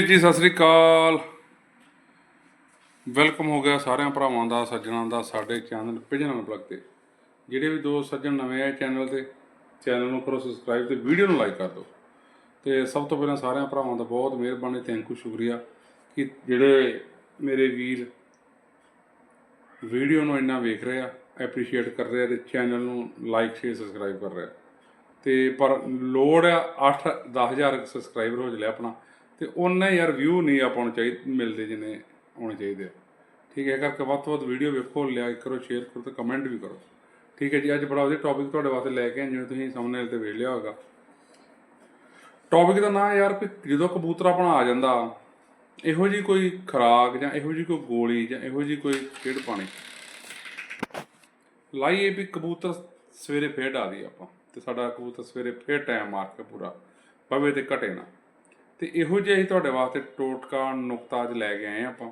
ਜੀ, ਸਤਿ ਸ੍ਰੀ ਅਕਾਲ। ਵੈਲਕਮ ਹੋ ਗਿਆ ਸਾਰਿਆਂ ਭਰਾਵਾਂ ਦਾ, ਸੱਜਣਾਂ ਦਾ, ਸਾਡੇ ਚੈਨਲ ਪਿਜਨਲ ਬਲੱਗ ਤੇ। ਜਿਹੜੇ ਵੀ ਦੋ ਸੱਜਣ ਨਵੇਂ ਆਏ ਚੈਨਲ ਤੇ, ਚੈਨਲ ਨੂੰ ਕਰੋ ਸਬਸਕ੍ਰਾਈਬ ਤੇ ਵੀਡੀਓ ਨੂੰ ਲਾਈਕ ਕਰ ਦਿਓ। ਤੇ ਸਭ ਤੋਂ ਪਹਿਲਾਂ ਸਾਰਿਆਂ ਭਰਾਵਾਂ ਦਾ ਬਹੁਤ ਮਿਹਰਬਾਨੀ ਥੈਂਕ ਯੂ ਸ਼ੁਕਰੀਆ ਕਿ ਜਿਹੜੇ ਮੇਰੇ ਵੀਰ ਵੀਡੀਓ ਨੂੰ ਇੰਨਾ ਵੇਖ ਰਹੇ ਆ ਐਪਰੀਸ਼ੀਏਟ ਕਰ ਰਹੇ ਆ ਤੇ ਚੈਨਲ ਨੂੰ ਲਾਈਕ ਸ਼ੇਅਰ ਸਬਸਕ੍ਰਾਈਬ ਕਰ ਰਹੇ ਆ। ਤੇ ਪਰ ਲੋੜ ਆ 8 10000 ਸਬਸਕ੍ਰਾਈਬਰ ਹੋ ਜਲੇ ਆਪਣਾ। ਤੇ ਉਹਨੇ ਯਾਰ ਵਿਊ ਨਹੀਂ ਆਪਾਂ ਨੂੰ ਚਾਹੀਦੇ ਮਿਲਦੇ ਜਿੰਨੇ ਆਉਣੇ ਚਾਹੀਦੇ ਆ। ਠੀਕ ਹੈ, ਇਹ ਕਰਕੇ ਵੱਧ ਤੋਂ ਵੱਧ ਵੀਡੀਓ ਵੇਖੋ ਲਾਈਕ ਕਰੋ ਸ਼ੇਅਰ ਕਰੋ ਤੇ ਕਮੈਂਟ ਵੀ ਕਰੋ। ਠੀਕ ਹੈ ਜੀ, ਅੱਜ ਬੜਾ ਵਧੀਆ ਟੌਪਿਕ ਤੁਹਾਡੇ ਵਾਸਤੇ ਲੈ ਕੇ ਆਏ, ਜਿਵੇਂ ਤੁਸੀਂ ਸਾਹਮਣੇ ਤੇ ਵੇਖ ਲਿਆ ਹੋਗਾ ਟੌਪਿਕ ਦਾ ਨਾਂ ਯਾਰ ਕਿ ਜਦੋਂ ਕਬੂਤਰ ਆਪਣਾ ਆ ਜਾਂਦਾ, ਇਹੋ ਜੀ ਕੋਈ ਖੁਰਾਕ ਜਾਂ ਇਹੋ ਜੀ ਕੋਈ ਗੋਲੀ ਜਾਂ ਇਹੋ ਜੀ ਕੋਈ ਖੇਡ ਪਾਣੀ ਲਾਈਏ ਵੀ ਕਬੂਤਰ ਸਵੇਰੇ ਫੇਰ ਡਾਦੀ ਆਪਾਂ ਤੇ ਸਾਡਾ ਕਬੂਤਰ ਸਵੇਰੇ ਫੇਰ ਟਾਈਮ ਮਾਰ ਕੇ ਪੂਰਾ, ਪਵੇ ਤੇ ਘਟੇ ਨਾ। ਤੇ ਇਹੋ ਜਿਹਾ ਹੀ ਤੁਹਾਡੇ ਵਾਸਤੇ ਟੋਟਕਾ ਨੁਕਤਾ ਅੱਜ ਲੈ ਕੇ ਆਏ ਹਾਂ ਆਪਾਂ।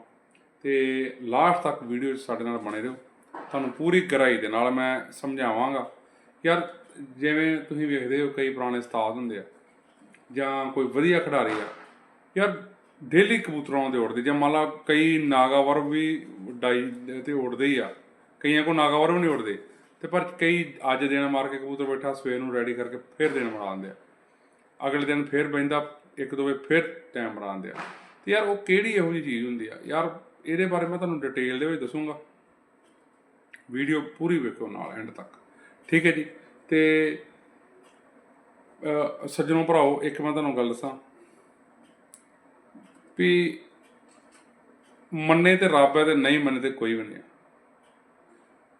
ਤੇ ਲਾਸਟ ਤੱਕ ਵੀਡੀਓ ਸਾਡੇ ਨਾਲ ਬਣੇ ਰਹੋ। ਤੁਹਾਨੂੰ ਪੂਰੀ ਗਹਿਰਾਈ ਦੇ ਨਾਲ ਮੈਂ ਸਮਝਾਵਾਂਗਾ। ਯਾਰ, ਜਿਵੇਂ ਤੁਸੀਂ ਵੇਖਦੇ ਹੋ ਕਈ ਪੁਰਾਣੇ ਉਸਤਾਦ ਹੁੰਦੇ ਆ, ਜਾਂ ਕੋਈ ਵਧੀਆ ਖਿਡਾਰੀ ਆ, ਯਾਰ ਡੇਲੀ ਕਬੂਤਰਾਂ ਦੇ ਉੜਦੇ ਜਾਂ ਮੰਨ ਲਾ ਕਈ ਨਾਗਾਵਰ ਵੀ ਡਾਈ ਤੇ ਉੜਦੇ ਹੀ ਆ, ਕਈਆਂ ਕੋ ਨਾਗਾਵਰ ਵੀ ਨਹੀਂ ਉੜਦੇ ਤੇ ਪਰ ਕਈ ਅੱਜ ਦਿਨ ਮਾਰ ਕੇ ਕਬੂਤਰ ਬੈਠਾ, ਸਵੇਰ ਨੂੰ ਰੈਡੀ ਕਰਕੇ ਫਿਰ ਦਿਨ ਮਾਰ ਆਉਂਦੇ ਆ। ਅਗਲੇ ਦਿਨ ਫਿਰ ਬੈਂਦਾ ਇੱਕ ਦੋ ਵੇ ਫਿਰ ਟਾਈਮ ਬਣਾ ਆ। ਤੇ ਯਾਰ ਉਹ ਕਿਹੜੀ ਇਹੋ ਜਿਹੀ ਚੀਜ਼ ਹੁੰਦੀ ਆ? ਯਾਰ ਇਹਦੇ ਬਾਰੇ ਮੈਂ ਤੁਹਾਨੂੰ ਡਿਟੇਲ ਦੇ ਵਿੱਚ ਦੱਸੂਗਾ। ਵੀਡੀਓ ਪੂਰੀ ਵੇਖੋ ਨਾਲ ਐਂਡ ਤੱਕ। ਠੀਕ ਹੈ ਜੀ? ਤੇ, ਅਹ, ਸੱਜਣੋ ਭਰਾਓ, ਇੱਕ ਮੈਂ ਤੁਹਾਨੂੰ ਗੱਲ ਦੱਸਾਂ। ਵੀ ਮੰਨੇ ਤੇ ਰੱਬ ਹੈ ਤੇ ਨਹੀਂ ਮੰਨੇ ਤੇ ਕੋਈ ਵੀ ਨਹੀਂ ਹੈ।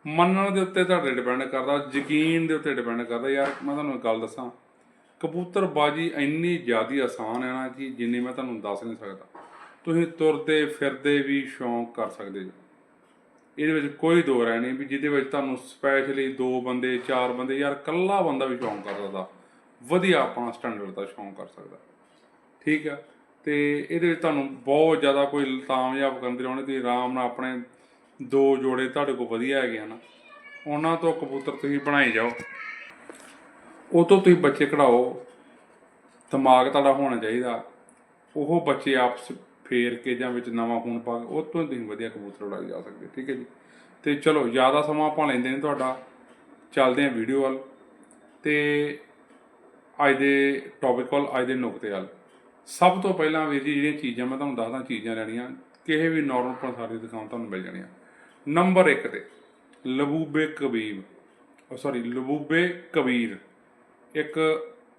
ਮੰਨਣ ਦੇ ਉੱਤੇ ਤੁਹਾਡੇ ਡਿਪੈਂਡ ਕਰਦਾ, ਯਕੀਨ ਦੇ ਉੱਤੇ ਡਿਪੈਂਡ ਕਰਦਾ। ਯਾਰ, ਮੈਂ ਤੁਹਾਨੂੰ ਇੱਕ ਗੱਲ ਦੱਸਾਂ। ਕਬੂਤਰਬਾਜੀ ਇੰਨੀ ਜ਼ਿਆਦੀ ਆਸਾਨ ਹੈ ਨਾ ਕਿ ਜਿੰਨੀ ਮੈਂ ਤੁਹਾਨੂੰ ਦੱਸ ਨਹੀਂ ਸਕਦਾ। ਤੁਸੀਂ ਤੁਰਦੇ, ਫਿਰਦੇ ਵੀ ਸ਼ੌਂਕ ਕਰ ਸਕਦੇ ਹੋ। ਇਹਦੇ ਵਿੱਚ ਕੋਈ ਦੋ ਰਾਏ ਨਹੀਂ ਵੀ ਜਿਹਦੇ ਵਿੱਚ ਤੁਹਾਨੂੰ ਸਪੈਸ਼ਲੀ ਦੋ ਬੰਦੇ, ਚਾਰ ਬੰਦੇ ਯਾਰ ਇਕੱਲਾ ਬੰਦਾ ਵੀ ਸ਼ੌਂਕ ਕਰ ਸਕਦਾ। ਵਧੀਆ ਆਪਣਾ ਸਟੈਂਡਰਡ ਦਾ ਸ਼ੌਂਕ ਕਰ ਸਕਦਾ। ਠੀਕ ਆ? ਤੇ ਇਹਦੇ ਵਿੱਚ ਤੁਹਾਨੂੰ ਬਹੁਤ ਜ਼ਿਆਦਾ ਕੋਈ ਤਾਮਯਾਬ ਕਰਨ ਦੀ ਲੋੜ ਨਹੀਂ। ਤੁਸੀਂ ਆਰਾਮ ਨਾਲ ਆਪਣੇ ਦੋ ਜੋੜੇ ਤੁਹਾਡੇ ਕੋਲ ਵਧੀਆ ਹੈਗੇ ਆ ਨਾ ਉਹਨਾਂ ਤੋਂ ਕਬੂਤਰ ਤੁਸੀਂ ਬਣਾਈ ਜਾਓ। ਉਹ ਤੋਂ ਤੁਸੀਂ ਬੱਚੇ ਕਢਾਓ, ਦਿਮਾਗ ਤੁਹਾਡਾ ਹੋਣਾ ਚਾਹੀਦਾ। ਉਹ ਬੱਚੇ ਆਪਸ ਫੇਰ ਕੇ ਜਾਂ ਵਿੱਚ ਨਵਾਂ ਖੂਨ ਪਾ ਕੇ, ਉਹ ਤੋਂ ਤੁਸੀਂ ਵਧੀਆ ਕਬੂਤਰ ਉਡਾਏ ਜਾ ਸਕਦੇ ਠੀਕ ਹੈ ਜੀ। ਤੇ ਚਲੋ, ਜ਼ਿਆਦਾ ਸਮਾਂ ਆਪਾਂ ਲੈਂਦੇ ਨੇ ਤੁਹਾਡਾ। ਚੱਲਦੇ ਹਾਂ ਵੀਡੀਓ ਵੱਲ। ਤੇ ਅੱਜ ਦੇ ਟੌਪਿਕ ਵੱਲ, ਅੱਜ ਦੇ ਨੁਕਤੇ ਵੱਲ। ਸਭ ਤੋਂ ਪਹਿਲਾਂ ਵੀਰ ਜੀ, ਜਿਹੜੀਆਂ ਚੀਜ਼ਾਂ ਮੈਂ ਤੁਹਾਨੂੰ ਦੱਸਦਾ, ਚੀਜ਼ਾਂ ਲੈਣੀਆਂ, ਕਿਸੇ ਵੀ ਨਾਰਮਲ ਪੰਸਾਰੀ ਦੁਕਾਨ ਤੁਹਾਨੂੰ ਮਿਲ ਜਾਣੀਆਂ। ਨੰਬਰ 1 ਤੇ, ਲਬੂਬੇ ਕਬੀਬ ਉਹ ਸੌਰੀ ਲਬੂਬੇ ਕਬੀਰ। ਇੱਕ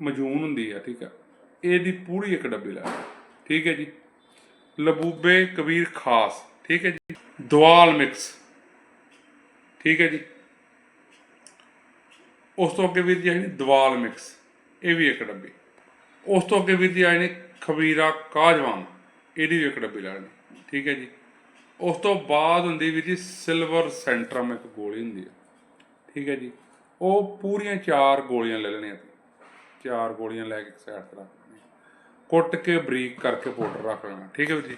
ਮਜੂਨ ਹੁੰਦੀ ਆ, ਠੀਕ ਆ। ਇਹਦੀ ਪੂਰੀ ਇੱਕ ਡੱਬੀ ਲੈ ਲਓ। ਠੀਕ ਹੈ ਜੀ। ਲਬੂਬੇ ਕਬੀਰ ਖਾਸ, ਠੀਕ ਹੈ ਜੀ। ਦਵਾਲ ਮਿਕਸ, ਠੀਕ ਹੈ ਜੀ। ਉਸ ਤੋਂ ਅੱਗੇ ਵੀਰ ਜੀ ਆਈ ਨੇ ਦਵਾਲ ਮਿਕਸ, ਇਹ ਵੀ ਇੱਕ ਡੱਬੀ। ਉਸ ਤੋਂ ਅੱਗੇ ਵੀਰ ਜੀ ਆਏ ਨੇ ਖਬੀਰਾ ਕਾਜਵਾਨ ਇਹਦੀ ਵੀ ਇੱਕ ਡੱਬੀ ਲੈਣੀ ਠੀਕ ਹੈ ਜੀ। ਉਸ ਤੋਂ ਬਾਅਦ ਹੁੰਦੀ ਵੀਰ ਜੀ ਸਿਲਵਰ ਸੈਂਟਰਮ ਇੱਕ ਗੋਲੀ ਹੁੰਦੀ ਹੈ ਠੀਕ ਹੈ ਜੀ। ਉਹ ਪੂਰੀਆਂ ਚਾਰ ਗੋਲੀਆਂ ਲੈ ਲੈਣੀਆਂ ਤੁਸੀਂ ਚਾਰ ਗੋਲੀਆਂ ਲੈ ਕੇ ਸਾਈਡ ਤੇ ਰੱਖ ਲੈਣੀਆਂ। ਕੁੱਟ ਕੇ, ਬਰੀਕ ਕਰਕੇ ਪਾਊਡਰ ਰੱਖ ਲੈਣਾ। ਠੀਕ ਹੈ ਵੀਰ ਜੀ?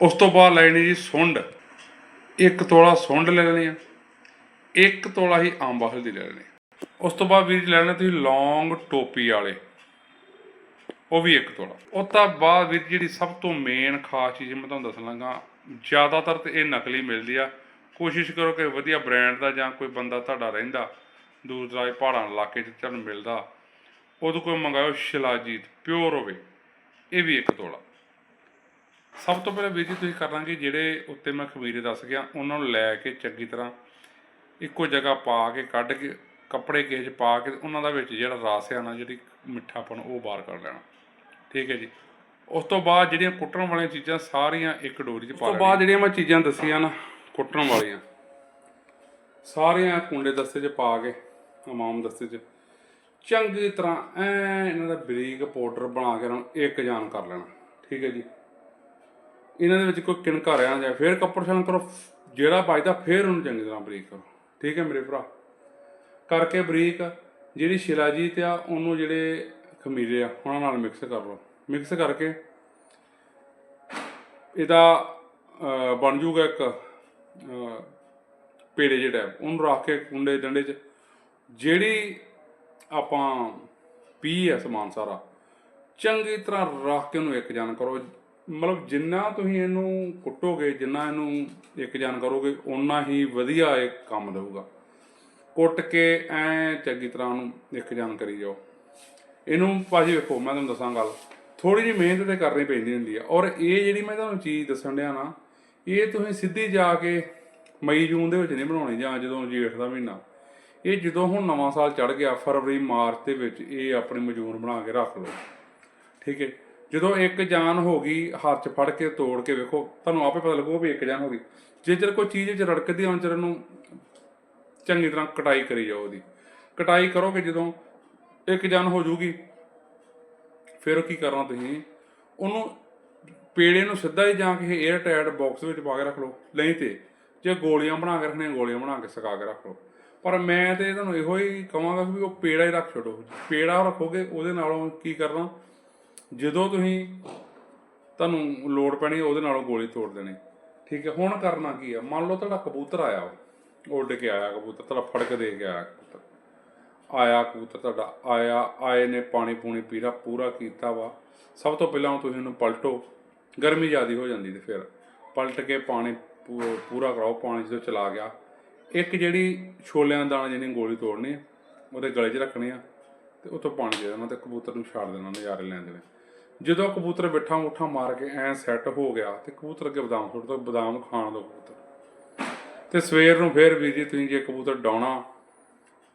ਉਸ ਤੋਂ ਬਾਅਦ ਲੈਣੀ ਜੀ ਸੁੰਡ। ਇੱਕ ਤੋਲਾ ਸੁੰਡ ਲੈ ਲੈਣੀ ਆ। ਇੱਕ ਤੋਲਾ ਹੀ ਅੰਬ ਹਲਦੀ ਲੈ ਲੈਣੀ ਉਸ ਤੋਂ ਬਾਅਦ ਵੀਰ ਜੀ ਲੈਣਾ ਤੁਸੀਂ ਲੌਂਗ ਟੋਪੀ ਵਾਲੇ। ਉਹ ਵੀ ਇੱਕ ਤੋਲਾ। ਉਹ ਤੋਂ ਬਾਅਦ ਵੀਰ ਜਿਹੜੀ ਸਭ ਤੋਂ ਮੇਨ ਖਾਸ ਚੀਜ਼ ਮੈਂ ਤੁਹਾਨੂੰ ਦੱਸਣ ਲੱਗਾ, ਜ਼ਿਆਦਾਤਰ ਤੇ ਇਹ ਨਕਲੀ ਮਿਲਦੀ ਆ। ਕੋਸ਼ਿਸ਼ ਕਰੋ ਕਿ ਵਧੀਆ ਬ੍ਰਾਂਡ ਦਾ ਜਾਂ ਕੋਈ ਬੰਦਾ ਤੁਹਾਡਾ ਰਹਿੰਦਾ ਦੂਰ ਦਰਾਜ ਪਹਾੜਾਂ ਇਲਾਕੇ 'ਚ ਤੁਹਾਨੂੰ ਮਿਲਦਾ ਉਹਦੇ ਕੋਲ ਮੰਗਾਓ ਸ਼ਿਲਾਜੀਤ ਪਿਓਰ ਹੋਵੇ ਇਹ ਵੀ ਇੱਕ ਤੋਲਾ। ਸਭ ਤੋਂ ਪਹਿਲਾਂ ਵੀਰ ਜੀ ਤੁਸੀਂ ਕਰਨਾਗੇ ਜਿਹੜੇ ਉੱਤੇ ਮੈਂ ਖਮੀਰੇ ਦੱਸ ਗਿਆ ਉਹਨਾਂ ਨੂੰ ਲੈ ਕੇ ਚੰਗੀ ਤਰ੍ਹਾਂ ਇੱਕੋ ਜਗ੍ਹਾ ਪਾ ਕੇ ਕੱਢ ਕੇ ਕੱਪੜੇ 'ਚ ਪਾ ਕੇ ਉਹਨਾਂ ਦਾ ਵਿੱਚ ਜਿਹੜਾ ਰਸ ਆ ਨਾ ਜਿਹੜੀ ਮਿੱਠਾਪਣ ਉਹ ਬਾਹਰ ਕਰ ਲੈਣਾ। ਠੀਕ ਹੈ ਜੀ। ਉਸ ਤੋਂ ਬਾਅਦ ਜਿਹੜੀਆਂ ਕੁੱਟਣ ਵਾਲੀਆਂ ਚੀਜ਼ਾਂ ਸਾਰੀਆਂ ਇੱਕ ਡੋਰੀ 'ਚ ਪਾ ਉਸ ਤੋਂ ਬਾਅਦ ਜਿਹੜੀਆਂ ਮੈਂ ਚੀਜ਼ਾਂ ਦੱਸੀਆਂ ਨਾ ਕੁੱਟਣ ਵਾਲੀਆਂ ਸਾਰੀਆਂ ਕੁੰਡੇ ਦਸਤੇ 'ਚ ਪਾ ਕੇ ਇਮਾਮ ਦਸਤੇ 'ਚ। ਚੰਗੀ ਤਰ੍ਹਾਂ ਐ ਇਹਨਾਂ ਦਾ ਬਰੀਕ ਪਾਊਡਰ ਬਣਾ ਕੇ ਇਹਨਾਂ ਨੂੰ ਇੱਕ ਜਾਨ ਕਰ ਲੈਣਾ, ਠੀਕ ਹੈ ਜੀ। ਇਹਨਾਂ ਦੇ ਵਿੱਚ ਕੋਈ ਕਿਣਕਾ ਰਹਿਣਾ ਜਾਏ ਫਿਰ ਕੱਪੜ ਛਾਣ ਕਰੋ, ਜਿਹੜਾ ਬਚਦਾ ਫਿਰ ਉਹਨੂੰ ਚੰਗੀ ਤਰ੍ਹਾਂ ਬਰੀਕ ਕਰੋ, ਠੀਕ ਹੈ ਮੇਰੇ ਭਰਾ। ਕਰਕੇ ਬਰੀਕ ਜਿਹੜੀ ਸ਼ਿਲਾਜੀਤ ਆ, ਉਹਨੂੰ ਜਿਹੜੇ ਖਮੀਰੇ ਆ, ਉਹਨਾਂ ਨਾਲ ਮਿਕਸ ਕਰ ਲਓ। ਮਿਕਸ ਕਰਕੇ ਇਹਦਾ ਬਣ ਜੂਗਾ ਇੱਕ ਪੇੜੇ ਜਿਹੜਾ, ਉਹਨੂੰ ਰੱਖ ਕੇ ਕੁੰਡੇ ਡੰਡੇ 'ਚ ਜਿਹੜੀ ਆਪਾਂ ਪੀ ਹੈ ਸਮਾਨ ਸਾਰਾ, ਚੰਗੀ ਤਰ੍ਹਾਂ ਰੱਖ ਕੇ ਉਹਨੂੰ ਇੱਕ ਜਾਨ ਕਰੋ। ਮਤਲਬ ਜਿੰਨਾ ਤੁਸੀਂ ਇਹਨੂੰ ਕੁੱਟੋਗੇ, ਜਿੰਨਾ ਇਹਨੂੰ ਇੱਕ ਜਾਨ ਕਰੋਗੇ, ਓਨਾ ਹੀ ਵਧੀਆ ਇਹ ਕੰਮ ਦੇਊਗਾ। ਕੁੱਟ ਕੇ ਐ ਚੰਗੀ ਤਰ੍ਹਾਂ ਉਹਨੂੰ ਇੱਕ ਜਾਨ ਕਰੀ ਜਾਓ। ਇਹਨੂੰ ਭਾਜੀ ਵੇਖੋ, ਮੈਂ ਤੁਹਾਨੂੰ ਦੱਸਾਂ ਗੱਲ। ਥੋੜੀ ਜਿਹੀ ਮਿਹਨਤ ਤੇ ਕਰਨੀ ਪੈਂਦੀ ਹੁੰਦੀ ਆ। ਔਰ ਇਹ ਜਿਹੜੀ ਮੈਂ ਤੁਹਾਨੂੰ ਚੀਜ਼ ਦੱਸਣ ਡਿਆ ਨਾ, ਇਹ ਤੁਸੀਂ ਸਿੱਧੀ ਜਾ ਕੇ ਮਈ ਜੂਨ ਦੇ ਵਿੱਚ ਨਹੀਂ ਬਣਾਉਣੀ, ਜਾਂ ਜਦੋਂ ਜੇਠ ਦਾ ਮਹੀਨਾ। ਇਹ ਜਦੋਂ ਹੁਣ ਨਵਾਂ ਸਾਲ ਚੜ ਗਿਆ, ਫਰਵਰੀ, ਮਾਰਚ ਦੇ ਵਿੱਚ ਇਹ ਆਪਣੇ ਮਜੂਨ ਬਣਾ ਕੇ ਰੱਖ ਲਓ। ਠੀਕ ਹੈ? ਜਦੋਂ ਇੱਕ ਜਾਨ ਹੋ ਗਈ, ਹੱਥ 'ਚ ਫੜ ਕੇ ਤੋੜ ਕੇ ਵੇਖੋ, ਤੁਹਾਨੂੰ ਆਪੇ ਪਤਾ ਲੱਗੂਗਾ ਵੀ ਇੱਕ ਜਾਨ ਹੋ ਗਈ। ਜੇ ਚਿਰ ਕੋਈ ਚੀਜ਼ 'ਚ ਰੜਕਦੀ ਆ ਚਿਰ ਨੂੰ ਚੰਗੀ ਤਰ੍ਹਾਂ ਕਟਾਈ ਕਰੀ ਜਾਓ ਉਹਦੀ। ਕਟਾਈ ਕਰੋਗੇ ਜਦੋਂ ਇੱਕ ਜਾਨ ਹੋ ਜੂਗੀ, ਫਿਰ ਕੀ ਕਰਨਾ ਤੁਸੀਂ? ਉਹਨੂੰ ਪੇੜੇ ਨੂੰ ਸਿੱਧਾ ਹੀ ਜਾ ਕੇ 에ਅਰ ਟਾਈਟ ਬਾਕਸ ਵਿੱਚ ਪਾ ਕੇ ਰੱਖ ਲਓ, ਨਹੀਂ ਤੇ। ਜੇ ਗੋਲੀਆਂ ਬਣਾ ਕੇ ਰੱਖਣੀਆਂ, ਗੋਲੀਆਂ ਬਣਾ ਕੇ ਸੁਕਾ ਕੇ ਰੱਖ ਲਓ। ਪਰ ਮੈਂ ਤੇ ਤੁਹਾਨੂੰ ਇਹੋ ਹੀ ਕਹਾਂਗਾ ਵੀ ਉਹ ਪੇੜਾ ਹੀ ਰੱਖ ਛੱਡੋ। ਪੇੜਾ ਰੱਖੋਗੇ, ਉਹਦੇ ਨਾਲੋਂ ਕੀ ਕਰਨਾ? ਜਦੋਂ ਤੁਸੀਂ ਤੁਹਾਨੂੰ ਲੋੜ ਪੈਣੀ, ਉਹਦੇ ਨਾਲੋਂ ਗੋਲੀ ਤੋੜ ਦੇਣੀ। ਠੀਕ ਹੈ, ਹੁਣ ਕਰਨਾ ਕੀ ਹੈ ਮੰਨ ਲਓ ਤੁਹਾਡਾ ਕਬੂਤਰ ਆਇਆ ਉੱਡ ਕੇ ਆਇਆ ਕਬੂਤਰ, ਤੁਹਾਡਾ ਫੜ ਕੇ ਦੇ ਕੇ ਆਇਆ ਕਬੂਤਰ। ਆਇਆ ਕਬੂਤਰ ਤੁਹਾਡਾ, ਆਇਆ, ਆਏ ਨੇ, ਪਾਣੀ ਪੂਣੀ ਪੀਰਾ ਪੂਰਾ ਕੀਤਾ ਵਾ। ਸਭ ਤੋਂ ਪਹਿਲਾਂ ਤੁਸੀਂ ਉਹਨੂੰ ਪਲਟੋ, ਗਰਮੀ ਜ਼ਿਆਦੀ ਹੋ ਜਾਂਦੀ ਤੇ ਫਿਰ ਪਲਟ ਕੇ ਪਾਣੀ ਪੂ- ਪੂਰਾ ਕਰਾਓ, ਪਾਣੀ ਜਦੋਂ ਚਲਾ ਗਿਆ। ਇੱਕ ਜਿਹੜੀ ਛੋਲਿਆਂ ਦਾ ਦਾਣਾ ਜਿਹਨੇ ਗੋਲੀ ਤੋੜਨੀ ਆ, ਉਹਦੇ ਗਲੇ 'ਚ ਰੱਖਣੀ ਆ ਤੇ ਉੱਥੋਂ ਪਾਣੀ ਦੇ ਦੇਣਾ ਤੇ ਕਬੂਤਰ ਨੂੰ ਛੱਡ ਦੇਣਾ ਨਜ਼ਾਰੇ ਲੈਂਦੇ ਨੇ ਜਦੋਂ ਕਬੂਤਰ ਬਿੱਠਾ ਮੁੱਠਾ ਮਾਰ ਕੇ ਐ ਸੈੱਟ ਹੋ ਗਿਆ ਤੇ ਕਬੂਤਰ ਅੱਗੇ ਬਦਾਮ ਸੁੱਟ ਦੋ ਬਦਾਮ ਖਾਣ ਦੋ ਕਬੂਤਰ। ਤੇ ਸਵੇਰ ਨੂੰ ਫੇਰ ਵੀਰ ਜੀ ਤੁਸੀਂ ਜੇ ਕਬੂਤਰ ਡਾਉਣਾ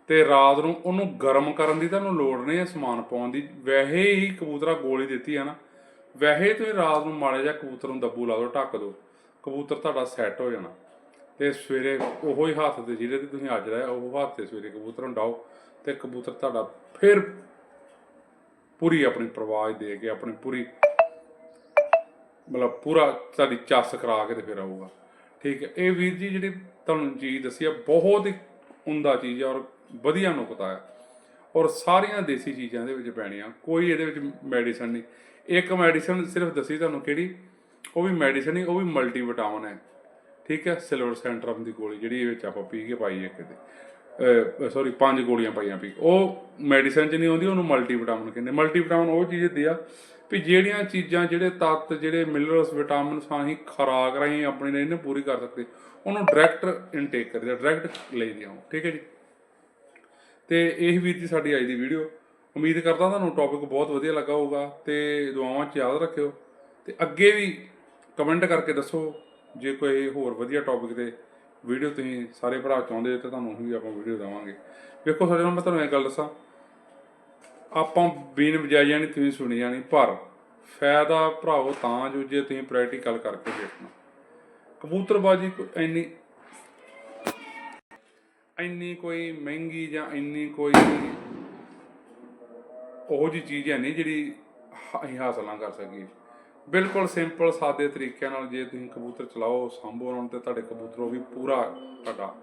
ਤੇ ਰਾਤ ਨੂੰ ਉਹਨੂੰ ਗਰਮ ਕਰਨ ਦੀ ਤੁਹਾਨੂੰ ਲੋੜ ਨਹੀਂ ਹੈ ਸਮਾਨ ਪਾਉਣ ਦੀ। ਵੈਸੇ ਹੀ ਕਬੂਤਰਾ ਗੋਲੀ ਦਿੱਤੀ ਹੈ ਨਾ ਵੈਸੇ ਹੀ ਤੁਸੀਂ ਰਾਤ ਨੂੰ ਮਾੜੇ ਜਿਹਾ ਕਬੂਤਰ ਨੂੰ ਦੱਬੂ ਲਾ ਦਿਓ ਢੱਕ ਦਿਓ ਕਬੂਤਰ ਤੁਹਾਡਾ ਸੈੱਟ ਹੋ ਜਾਣਾ। ਤੇ ਸਵੇਰੇ ਉਹੋ ਹੀ ਹੱਥ ਤੇ ਜਿਹੜੇ ਤੇ ਤੁਸੀਂ ਅੱਜ ਰਹੇ ਉਹ ਹੱਥ ਤੇ ਸਵੇਰੇ ਕਬੂਤਰ ਨੂੰ ਡਾਓ ਤੇ ਕਬੂਤਰ ਤੁਹਾਡਾ ਫਿਰ ਪੂਰੀ ਆਪਣੀ ਪ੍ਰਵਾਜ ਦੇ ਕੇ, ਆਪਣੀ ਪੂਰੀ ਮਤਲਬ ਪੂਰਾ ਤੁਹਾਡੀ ਚੱਸ ਕਰਾ ਕੇ ਤੇ ਫਿਰ ਆਊਗਾ। ਠੀਕ ਹੈ, ਇਹ ਵੀਰ ਜੀ ਜਿਹੜੀ ਤੁਹਾਨੂੰ ਚੀਜ਼ ਦੱਸੀ ਆ, ਬਹੁਤ ਹੀ ਉਮਦਾ ਚੀਜ਼ ਆ ਔਰ ਵਧੀਆ ਨੁਕਤਾ ਆ। ਔਰ ਸਾਰੀਆਂ ਦੇਸੀ ਚੀਜ਼ਾਂ ਦੇ ਵਿੱਚ ਪੈਣੀਆਂ, ਕੋਈ ਇਹਦੇ ਵਿੱਚ ਮੈਡੀਸਨ ਨਹੀਂ। ਇੱਕ ਮੈਡੀਸਨ ਸਿਰਫ ਦੱਸੀ ਤੁਹਾਨੂੰ ਕਿਹੜੀ? ਉਹ ਵੀ ਮੈਡੀਸਨ ਨਹੀਂ ਉਹ ਵੀ ਮਲਟੀ ਵਿਟਾਮਿਨ ਹੈ। ਠੀਕ ਹੈ, ਸਿਲਵਰ ਸੈਂਟਰਮ ਦੀ ਗੋਲੀ ਜਿਹੜੀ ਇਹ ਵਿੱਚ ਆਪਾਂ ਪੀ ਕੇ ਪਾਈ ਹੈ ਕਿਤੇ ਸੌਰੀ ਪੰਜ ਗੋਲੀਆਂ ਪਾਈਆਂ ਪੀ ਉਹ ਮੈਡੀਸਨ ਚ ਨਹੀਂ ਆਉਂਦੀ, ਉਹਨੂੰ ਮਲਟੀਵਿਟਾਮਿਨ ਕਹਿੰਦੇ। ਮਲਟੀਵਿਟਾਮਿਨ ਉਹ ਚੀਜ਼ ਹੁੰਦੀ ਆ ਵੀ ਜਿਹੜੀਆਂ ਚੀਜ਼ਾਂ ਜਿਹੜੇ ਤੱਤ, ਜਿਹੜੇ ਮਿਨਰਲਸ ਵਿਟਾਮਿਨਸ ਅਸੀਂ ਖੁਰਾਕ ਰਾਹੀਂ ਆਪਣੇ ਨੇ ਇਹਨੇ ਪੂਰੀ ਕਰ ਸਕਦੇ, ਉਹਨੂੰ ਡਾਇਰੈਕਟ ਇਨਟੇਕ ਕਰੀਦਾ ਡਾਇਰੈਕਟ ਲਈਦੀਆਂ ਉਹ। ਠੀਕ ਹੈ ਜੀ? ਤੇ ਇਹ ਵੀਰ ਜੀ ਸਾਡੀ ਅੱਜ ਦੀ ਵੀਡੀਓ ਉਮੀਦ ਕਰਦਾ ਤੁਹਾਨੂੰ ਟੌਪਿਕ ਬਹੁਤ ਵਧੀਆ ਲੱਗਾ ਹੋਊਗਾ ਤੇ ਦੁਆਵਾਂ 'ਚ ਯਾਦ ਰੱਖਿਓ। ਤੇ ਅੱਗੇ ਵੀ ਕਮੈਂਟ ਕਰਕੇ ਦੱਸੋ ਜੇ ਕੋਈ ਹੋਰ ਵਧੀਆ ਟੌਪਿਕ ਤੇ ਵੀਡੀਓ ਤੁਸੀਂ ਸਾਰੇ ਭਰਾ ਚਾਹੁੰਦੇ ਤਾਂ ਤੁਹਾਨੂੰ ਵੀ ਆਪਾਂ ਵੀਡੀਓ ਦੇਵਾਂਗੇ। ਵੇਖੋ ਸਾਡੇ ਨਾਲ ਮੈਂ ਤੁਹਾਨੂੰ ਇਹ ਗੱਲ ਦੱਸਾਂ। ਆਪਾਂ ਬੀਨ ਵਜਾਈਆਂ ਜਾਣੀ ਤੁਸੀਂ ਸੁਣੀ ਜਾਣੀ, ਪਰ ਫਾਇਦਾ ਭਰਾਓ ਤਾਂ ਜੋ ਜੇ ਤੁਸੀਂ ਪ੍ਰੈਕਟੀਕਲ ਕਰਕੇ ਦੇਖਣਾ। ਕਬੂਤਰਬਾਜੀ ਇੰਨੀ ਇੰਨੀ ਕੋਈ ਮਹਿੰਗੀ ਜਾਂ ਇੰਨੀ ਕੋਈ ਉਹ ਜੀ ਚੀਜ਼ ਹੈ ਨਹੀਂ ਜਿਹੜੀ ਅਸੀਂ ਹਾਸਲ ਨਾ ਕਰ ਸਕੀਏ। ਬਿਲਕੁਲ ਸਿੰਪਲ ਸਾਦੇ ਤਰੀਕਿਆਂ ਨਾਲ ਜੇ ਤੁਸੀਂ ਕਬੂਤਰ ਚਲਾਓ, ਸੰਭੋ ਉਹਨਾਂ ਤੇ ਤੁਹਾਡੇ ਕਬੂਤਰ ਵੀ ਪੂਰਾ ਤੁਹਾਡਾ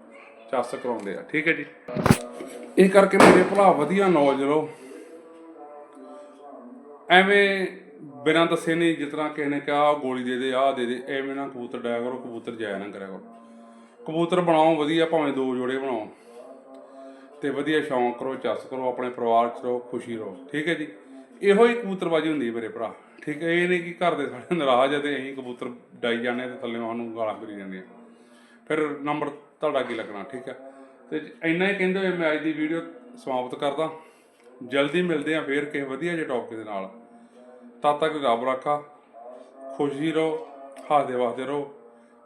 ਚੱਸ ਕਰਾਉਂਦੇ ਆ। ਠੀਕ ਹੈ ਜੀ? ਇਹ ਕਰਕੇ ਮੇਰੇ ਭਰਾ ਵਧੀਆ ਨੌਲੇਜ ਲਓ ਐਵੇਂ ਬਿਨਾਂ ਦੱਸੇ ਨਹੀਂ, ਜਿਸ ਤਰ੍ਹਾਂ ਕਿਸੇ ਨੇ ਕਿਹਾ ਗੋਲੀ ਦੇ ਦੇ, ਆਹ ਦੇ ਦੇ, ਐਵੇਂ ਨਾ ਕਬੂਤਰ ਡਾਇਆ ਕਰੋ, ਕਬੂਤਰ ਜਾਇਆ ਨਾ ਕਰਿਆ ਕਰੋ। ਕਬੂਤਰ ਬਣਾਓ, ਵਧੀਆ ਭਾਵੇਂ ਦੋ ਜੋੜੇ ਬਣਾਓ। ਤੇ ਵਧੀਆ ਸ਼ੌਂਕ ਕਰੋ, ਚੱਸ ਕਰੋ, ਆਪਣੇ ਪਰਿਵਾਰ ਚ ਰਹੋ, ਖੁਸ਼ੀ ਰਹੋ। ਠੀਕ ਹੈ ਜੀ? ਇਹੋ ਹੀ ਕਬੂਤਰਬਾਜੀ ਹੁੰਦੀ ਹੈ ਮੇਰੇ ਭਰਾ। ਠੀਕ ਹੈ, ਇਹ ਨਹੀਂ ਕਿ ਘਰ ਦੇ ਸਾਡੇ ਨਾਰਾਜ਼ ਆ ਤੇ ਅਸੀਂ ਕਬੂਤਰ ਡਾਈ ਜਾਂਦੇ ਆ ਤੇ ਥੱਲੇ ਸਾਨੂੰ ਗਾਲਾਂ ਕਰੀ ਜਾਂਦੀਆਂ ਫਿਰ ਨੰਬਰ ਤੁਹਾਡਾ ਕੀ ਲੱਗਣਾ, ਠੀਕ ਹੈ। ਤੇ ਇੰਨਾ ਹੀ ਕਹਿੰਦੇ ਹੋਏ ਮੈਂ ਅੱਜ ਦੀ ਵੀਡੀਓ ਸਮਾਪਤ ਕਰਦਾ। ਜਲਦੀ ਮਿਲਦੇ ਆ ਫੇਰ ਕਿਸੇ ਵਧੀਆ ਜਿਹੇ ਟੌਪਿਕ ਦੇ ਨਾਲ। ਤਦ ਤੱਕ ਰੱਬ ਰਾਖਾ, ਖੁਸ਼ੀ ਰਹੋ, ਹੱਸਦੇ ਵਸਦੇ ਰਹੋ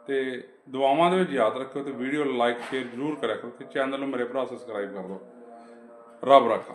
ਤੇ ਦੁਆਵਾਂ ਦੇ ਵਿੱਚ ਯਾਦ ਰੱਖਿਓ ਤੇ ਵੀਡੀਓ ਲਾਈਕ ਸ਼ੇਅਰ ਜ਼ਰੂਰ ਕਰਿਆ ਕਰੋ ਤੇ ਚੈਨਲ ਨੂੰ ਮੇਰੇ ਭਰਾ ਸਬਸਕ੍ਰਾਈਬ ਕਰ ਦਿਓ। ਰੱਬ ਰੱਖਾ।